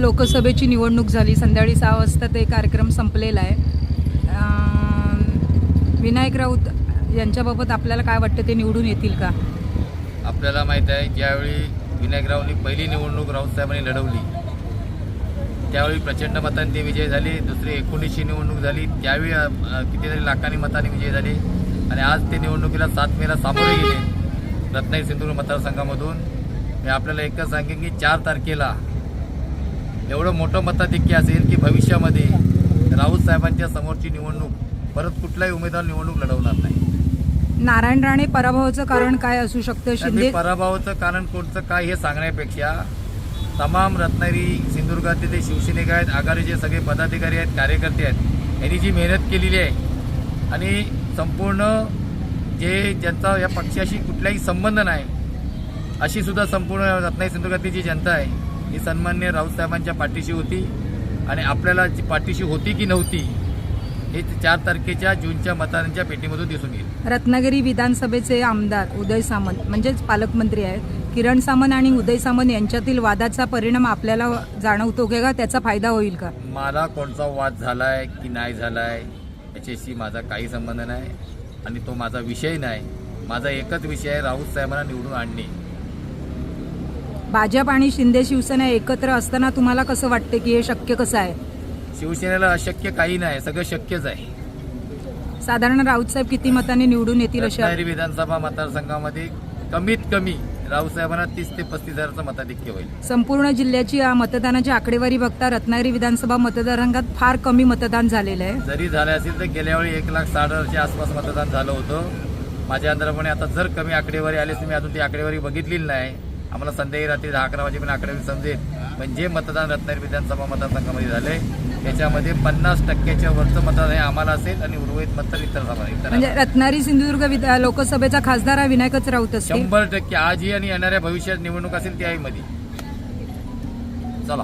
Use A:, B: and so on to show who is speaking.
A: लोकसभेची निवडणूक झाली. संध्याकाळी सहा वाजता ते कार्यक्रम संपलेला आहे. विनायक राऊत यांच्याबाबत आपल्याला काय वाटतं? ते निवडून येतील का?
B: आपल्याला माहीत आहे ज्यावेळी विनायकरावनी पहिली निवडणूक राऊत साहेबांनी लढवली त्यावेळी प्रचंड मतांनी ते विजय झाले. दुसरी एकोणीसशे निवडणूक झाली. त्यावेळी कितीतरी लाखांनी मतांनी विजय झाले. आणि आज ते निवडणुकीला सात मेला सामोरे गेले. रत्नागिरी सिंधुदुर्ग मतदारसंघामधून. मी आपल्याला एकच सांगेन की चार तारखेला एवढं मोठं मताधिक्य असेल की भविष्यामध्ये राऊत साहेबांच्या समोरची निवडणूक परत कुठलाही उमेदवार निवडणूक लढवणार नाही.
A: नारायण राणे पराभवाचं कारण काय असू शकतं? शिंदे
B: पराभवाचं कारण कोणतं काय हे सांगण्यापेक्षा तमाम रत्नागिरी सिंधुदुर्गातले ते शिवसैनिक आहेत आघाडीचे सगळे पदाधिकारी आहेत कार्यकर्ते आहेत यांनी जी मेहनत केलेली आहे आणि संपूर्ण जे ज्यांचा या पक्षाशी कुठलाही संबंध नाही अशी सुद्धा संपूर्ण रत्नागिरी सिंधुदुर्गातली जी जनता आहे ही सन्मान्य राऊत साहेबांच्या पाठीशी होती आणि आपल्याला जी पाठीशी होती की नव्हती हे चार तारखेच्या जूनच्या मतदारांच्या पेटीमधून दिसून येईल.
A: रत्नागिरी विधानसभेचे आमदार उदय सामंत म्हणजेच पालकमंत्री आहेत किरण सामंत आणि उदय सामंत यांच्यातील वादाचा परिणाम आपल्याला जाणवतो का? त्याचा फायदा होईल का?
B: मला कोणता वाद झालाय की नाही झालाय याच्याशी माझा काही संबंध नाही आणि तो माझा विषय नाही. माझा एकच विषय आहे राऊत साहेबांना निवडून आणणे.
A: भाजप आणि शिंदे शिवसेना एकत्र असताना तुम्हाला कसं वाटतं की हे शक्य कसं आहे?
B: शिवसेनेला अशक्य काही नाही सगळं शक्यच आहे.
A: साधारण राऊत साहेब किती मतांनी निवडून येतील अशा?
B: रत्नागिरी विधानसभा मतदारसंघामध्ये कमीत कमी राऊत साहेबांना तीस ते पस्तीस हजाराचं मताधिक्य होईल.
A: संपूर्ण जिल्ह्याची मतदानाची आकडेवारी बघता रत्नागिरी विधानसभा मतदारसंघात फार कमी मतदान झालेलं आहे.
B: जरी झाले असेल तर गेल्या वेळी एक लाख साठ हजारच्या आसपास मतदान झालं होतं. माझ्या अंतराप्रमाणे आता जर कमी आकडेवारी आली असती मी अजून ती आकडेवारी बघितलेली नाही. आम्हाला संध्याकाळी रात्री दहा अकरा वाजेपर्यंत आकडेवारी समजेल. पण जे मतदान रत्नागिरी विधानसभा मतदारसंघामध्ये झाले त्याच्यामध्ये पन्नास टक्क्याच्या वरचं मतदान हे आम्हाला असेल आणि उर्वरित मतदान इतर
A: म्हणजे रत्नागिरी सिंधुदुर्ग लोकसभेचा खासदार हा विनायकच राऊत
B: शंभर टक्के. आजही आणि येणाऱ्या भविष्यात निवडणूक असेल त्याही मध्ये चला.